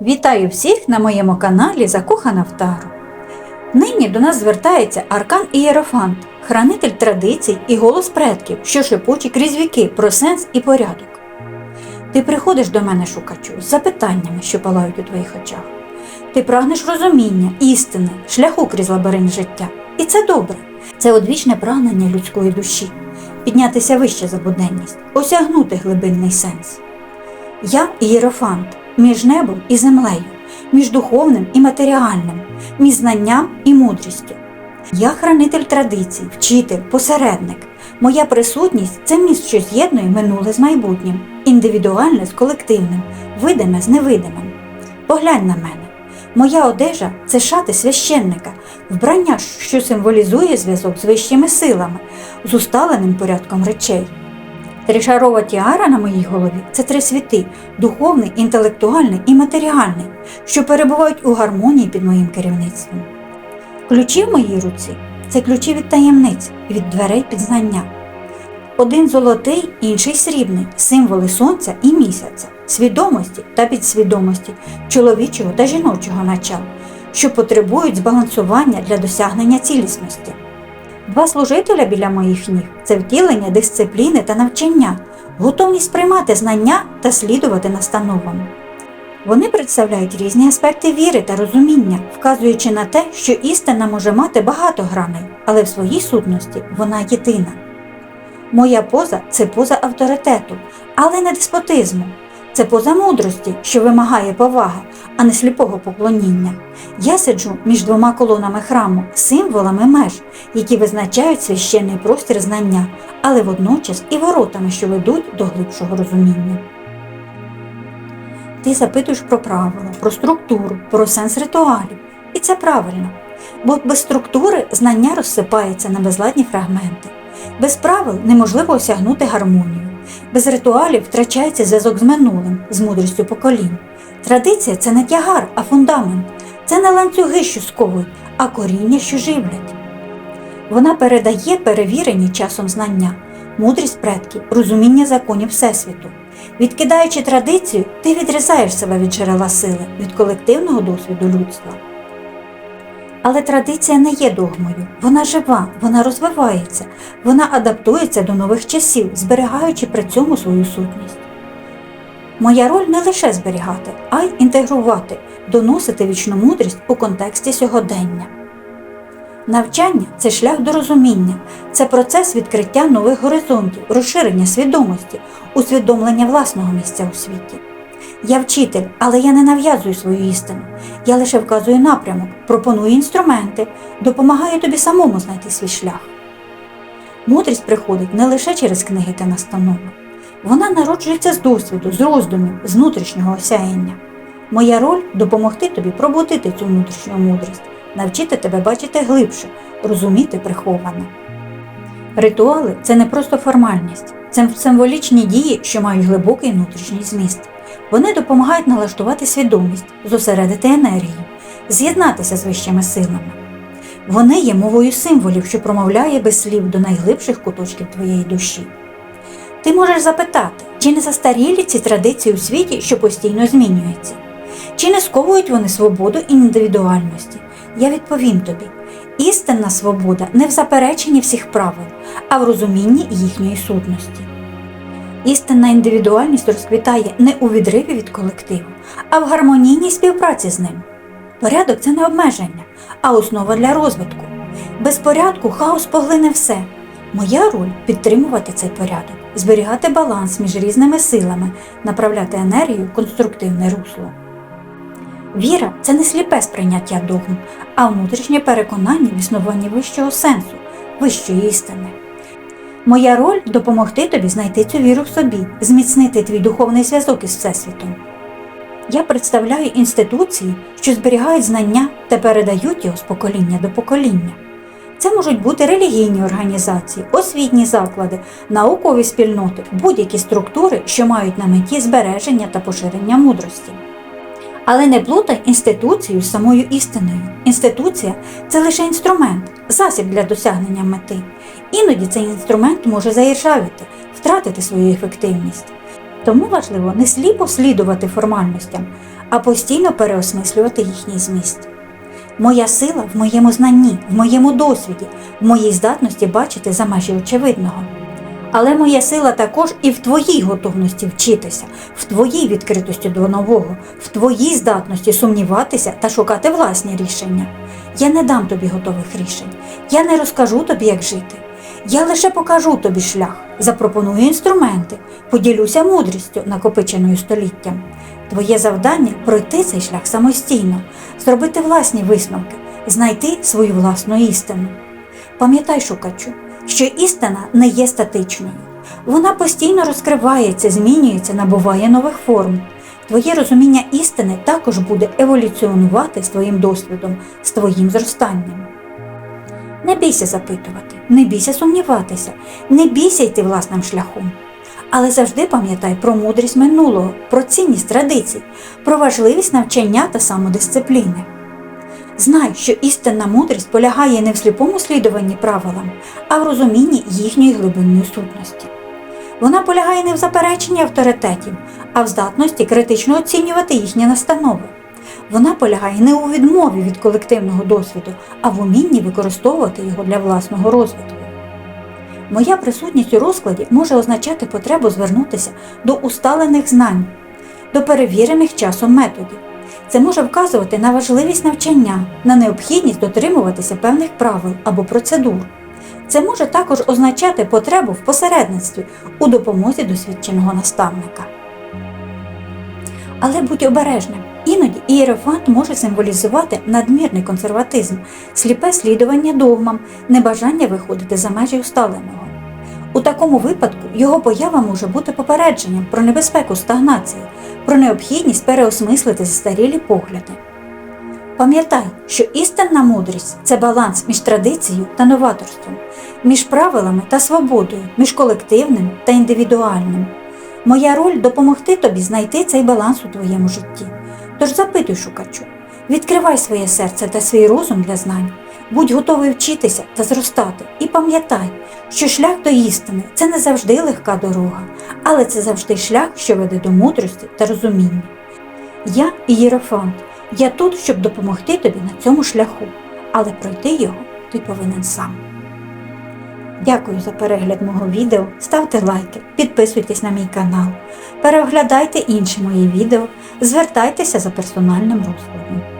Вітаю всіх на моєму каналі Закохана в Тару. Нині до нас звертається Аркан Ієрофант, хранитель традицій і голос предків, що шепоче крізь віки про сенс і порядок. Ти приходиш до мене, шукачу, з запитаннями, що палають у твоїх очах. Ти прагнеш розуміння, істини, шляху крізь лабіринт життя. І це добре. Це одвічне прагнення людської душі, піднятися вище за буденність, осягнути глибинний сенс. Я ієрофант між небом і землею, між духовним і матеріальним, між знанням і мудрістю. Я хранитель традицій, вчитель, посередник. Моя присутність це міст, що з'єднує минуле з майбутнім, індивідуальне з колективним, видиме з невидимим. Поглянь на мене. Моя одежа це шати священника, вбрання, що символізує зв'язок з вищими силами, з усталеним порядком речей. Тришарова тіара на моїй голові це три світи духовний, інтелектуальний і матеріальний, що перебувають у гармонії під моїм керівництвом. Ключі в моїй руці це ключі від таємниць, від дверей пізнання. Один золотий, інший срібний, символи сонця і місяця, свідомості та підсвідомості, чоловічого та жіночого начал, що потребують збалансування для досягнення цілісності. Два служителя біля моїх ніг це втілення дисципліни та навчання, готовність приймати знання та слідувати настановам. Вони представляють різні аспекти віри та розуміння, вказуючи на те, що істина може мати багато граней, але в своїй сутності вона єдина. Моя поза це поза авторитету, але не деспотизму. Це поза мудрості, що вимагає поваги, а не сліпого поклоніння. Я сиджу між двома колонами храму, символами меж, які визначають священний простір знання, але водночас і воротами, що ведуть до глибшого розуміння. Ти запитуєш про правила, про структуру, про сенс ритуалів. І це правильно. Бо без структури знання розсипається на безладні фрагменти. Без правил неможливо осягнути гармонію. Без ритуалів втрачається зв'язок з минулим, з мудрістю поколінь. Традиція це не тягар, а фундамент. Це не ланцюги, що сковують, а коріння, що живлять. Вона передає перевірені часом знання, мудрість предків, розуміння законів Всесвіту. Відкидаючи традицію, ти відрізаєш себе від джерела сили, від колективного досвіду людства. Але традиція не є догмою, вона жива, вона розвивається, вона адаптується до нових часів, зберігаючи при цьому свою сутність. Моя роль не лише зберігати, а й інтегрувати, доносити вічну мудрість у контексті сьогодення. Навчання це шлях до розуміння, це процес відкриття нових горизонтів, розширення свідомості, усвідомлення власного місця у світі. Я вчитель, але я не нав'язую свою істину. Я лише вказую напрямок, пропоную інструменти, допомагаю тобі самому знайти свій шлях. Мудрість приходить не лише через книги та настанови. Вона народжується з досвіду, з роздумів, з внутрішнього осяяння. Моя роль допомогти тобі пробудити цю внутрішню мудрість, навчити тебе бачити глибше, розуміти приховане. Ритуали це не просто формальність, це символічні дії, що мають глибокий внутрішній зміст. Вони допомагають налаштувати свідомість, зосередити енергію, з'єднатися з вищими силами. Вони є мовою символів, що промовляє без слів до найглибших куточків твоєї душі. Ти можеш запитати, чи не застарілі ці традиції у світі, що постійно змінюються? Чи не сковують вони свободу і індивідуальності? Я відповім тобі: істинна свобода не в запереченні всіх правил, а в розумінні їхньої сутності. Істинна індивідуальність розквітає не у відриві від колективу, а в гармонійній співпраці з ним. Порядок це не обмеження, а основа для розвитку. Без порядку хаос поглине все. Моя роль підтримувати цей порядок, зберігати баланс між різними силами, направляти енергію в конструктивне русло. Віра це не сліпе сприйняття догм, а внутрішнє переконання в існуванні вищого сенсу, вищої істини. Моя роль допомогти тобі знайти цю віру в собі, зміцнити твій духовний зв'язок із Всесвітом. Я представляю інституції, що зберігають знання та передають його з покоління до покоління. Це можуть бути релігійні організації, освітні заклади, наукові спільноти, будь-які структури, що мають на меті збереження та поширення мудрості. Але не плутай інституцію з самою істиною. Інституція це лише інструмент, засіб для досягнення мети. Іноді цей інструмент може заіржавіти, втратити свою ефективність. Тому важливо не сліпо слідувати формальностям, а постійно переосмислювати їхній зміст. Моя сила в моєму знанні, в моєму досвіді, в моїй здатності бачити за межі очевидного. Але моя сила також і в твоїй готовності вчитися, в твоїй відкритості до нового, в твоїй здатності сумніватися та шукати власні рішення. Я не дам тобі готових рішень, я не розкажу тобі, як жити. Я лише покажу тобі шлях, запропоную інструменти, поділюся мудрістю, накопиченою століттям. Твоє завдання пройти цей шлях самостійно, зробити власні висновки, знайти свою власну істину. Пам'ятай, шукачу, що істина не є статичною. Вона постійно розкривається, змінюється, набуває нових форм. Твоє розуміння істини також буде еволюціонувати з твоїм досвідом, з твоїм зростанням. Не бійся запитувати, не бійся сумніватися, не бійся йти власним шляхом. Але завжди пам'ятай про мудрість минулого, про цінність традицій, про важливість навчання та самодисципліни. Знай, що істинна мудрість полягає не в сліпому слідуванні правилам, а в розумінні їхньої глибинної сутності. Вона полягає не в запереченні авторитетів, а в здатності критично оцінювати їхні настанови. Вона полягає не у відмові від колективного досвіду, а в умінні використовувати його для власного розвитку. Моя присутність у розкладі може означати потребу звернутися до усталених знань, до перевірених часом методів. Це може вказувати на важливість навчання, на необхідність дотримуватися певних правил або процедур. Це може також означати потребу в посередництві у допомозі досвідченого наставника. Але будь обережним. Іноді ієрофант може символізувати надмірний консерватизм, сліпе слідування догмам, небажання виходити за межі усталеного. У такому випадку його поява може бути попередженням про небезпеку стагнації, про необхідність переосмислити застарілі погляди. Пам'ятай, що істинна мудрість це баланс між традицією та новаторством, між правилами та свободою, між колективним та індивідуальним. Моя роль допомогти тобі знайти цей баланс у твоєму житті. Тож запитуй шукачу, відкривай своє серце та свій розум для знань, будь готовий вчитися та зростати, і пам'ятай, що шлях до істини це не завжди легка дорога, але це завжди шлях, що веде до мудрості та розуміння. Я Ієрофант, я тут, щоб допомогти тобі на цьому шляху, але пройти його ти повинен сам. Дякую за перегляд мого відео, ставте лайки, підписуйтесь на мій канал, переглядайте інші мої відео, звертайтеся за персональним розкладом.